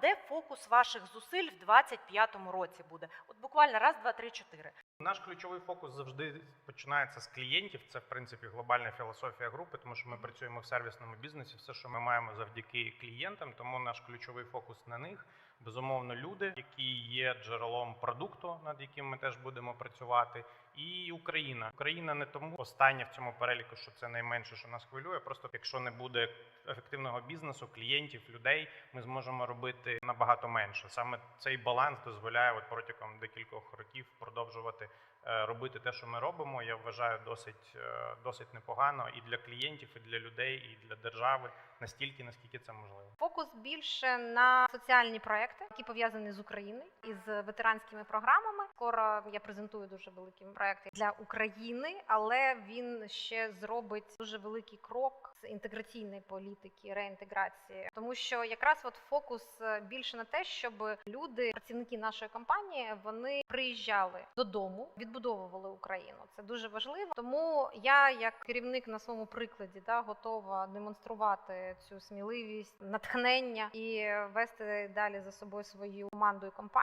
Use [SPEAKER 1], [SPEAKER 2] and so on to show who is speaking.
[SPEAKER 1] Де фокус ваших зусиль в 25-му році буде? От буквально раз, два, три, чотири.
[SPEAKER 2] Наш ключовий фокус завжди починається з клієнтів. Це в принципі глобальна філософія групи, тому що ми працюємо в сервісному бізнесі. Все, що ми маємо завдяки клієнтам, тому наш ключовий фокус на них. Безумовно, люди, які є джерелом продукту, над яким ми теж будемо працювати, і Україна. Україна не тому остання в цьому переліку, що це найменше, що нас хвилює. Просто якщо не буде ефективного бізнесу, клієнтів, людей, ми зможемо робити набагато менше. Саме цей баланс дозволяє от протягом декількох років продовжувати е, робити те, що ми робимо. Я вважаю досить, е, досить непогано і для клієнтів, і для людей, і для держави настільки, наскільки це можливо.
[SPEAKER 3] Фокус більше на соціальні проекти, які пов'язані з Україною і з ветеранськими програмами. Скоро я презентую дуже великі проекти для України, але він ще зробить дуже великий крок з інтеграційної політики, реінтеграції, тому що якраз от фокус е, більше на те, щоб люди, працівники нашої компанії, вони приїжджали додому, відбудовували Україну. Це дуже важливо. Тому я, як керівник на своєму прикладі, да, готова демонструвати цю сміливість, натхнення і вести далі за собою свою команду і компанію.